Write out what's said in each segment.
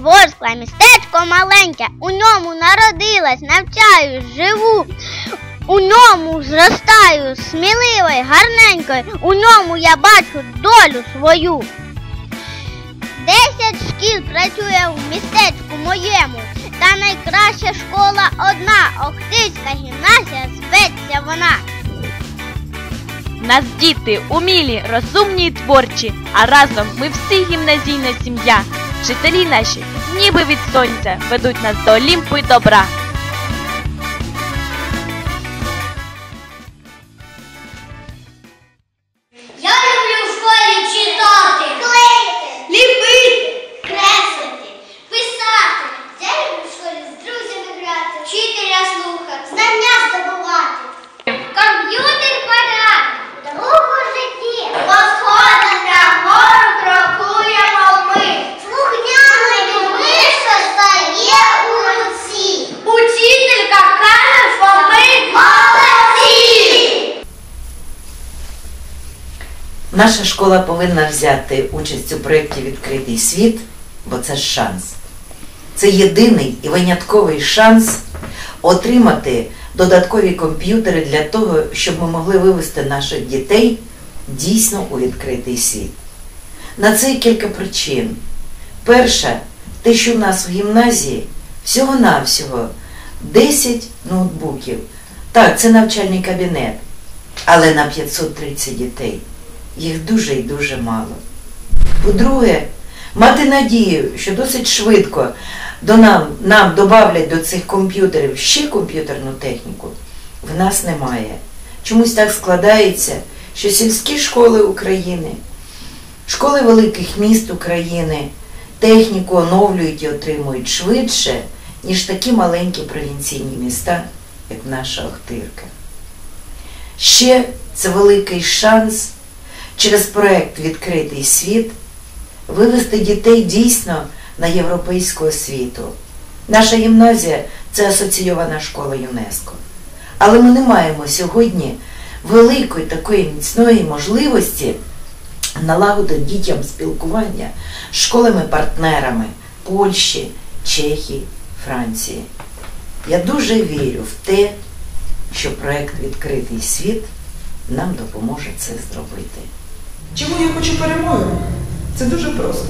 Ворскла, містечко маленьке, у ньому народилась, навчаюсь, живу. У ньому зростаю сміливою, гарненькою, у ньому я бачу долю свою. Десять шкіл працює в містечку моєму, та найкраща школа одна, Охтирська гімназія зветься вона. Нас діти умілі, розумні й творчі, а разом ми всі гімназійна сім'я. Вчителі наші, ніби від сонця, ведуть нас до Олімпу і добра. Наша школа повинна взяти участь у проєкті Відкритий світ, бо це шанс. Це єдиний і винятковий шанс отримати додаткові комп'ютери для того, щоб ми могли вивести наших дітей дійсно у відкритий світ. На це кілька причин. Перша, те, що в нас в гімназії всього-навсього 10 ноутбуків. Так, це навчальний кабінет, але на 530 дітей їх дуже і дуже мало. По-друге, мати надію, що досить швидко до нам, нам додавлять до цих комп'ютерів ще комп'ютерну техніку, в нас немає. Чомусь так складається, що сільські школи України, школи великих міст України техніку оновлюють і отримують швидше, ніж такі маленькі провінційні міста, як наша Охтирка. Ще це великий шанс через проект Відкритий світ вивести дітей дійсно на європейську освіту. Наша гімназія це асоційована школа ЮНЕСКО. Але ми не маємо сьогодні великої такої міцної можливості налагодити дітям спілкування з школами-партнерами Польщі, Чехії, Франції. Я дуже вірю в те, що проект Відкритий світ нам допоможе це зробити. Чому я хочу перемоги? Це дуже просто.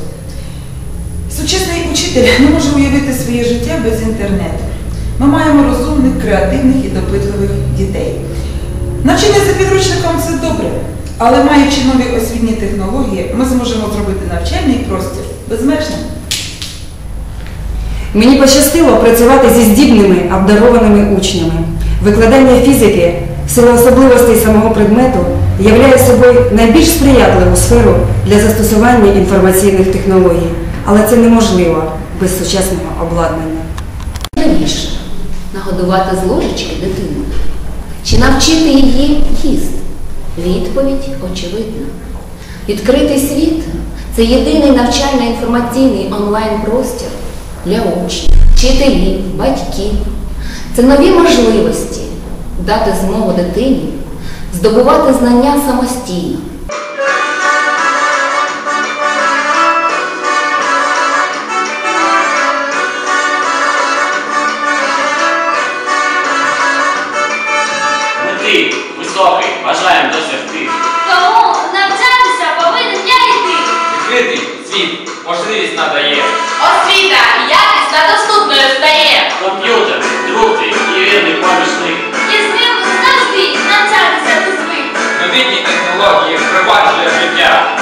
Сучасний учитель не може уявити своє життя без інтернету. Ми маємо розумних, креативних і допитливих дітей. Навчання за підручником це добре, але маючи нові освітні технології, ми зможемо зробити навчальний простір безмежним. Мені пощастило працювати зі здібними, обдарованими учнями. Викладання фізики в особливостей самого предмету являє собою найбільш сприятливу сферу для застосування інформаційних технологій, але це неможливо без сучасного обладнання. Навіщо нагодувати з ложечки дитину? Чи навчити її їсти? Відповідь очевидна. Відкритий світ це єдиний навчально-інформаційний онлайн-простір для учнів, вчителів, батьків. Це нові можливості дати змогу дитині здобувати знання самостійно. Мети високий, бажаємо досягти. Тому навчатися повинен я і ти. Відкритий можливість надає. Освіта якість та доступною стає. Комп'ютер, друзі і рідний помічник. новітні технології впроваджує життя.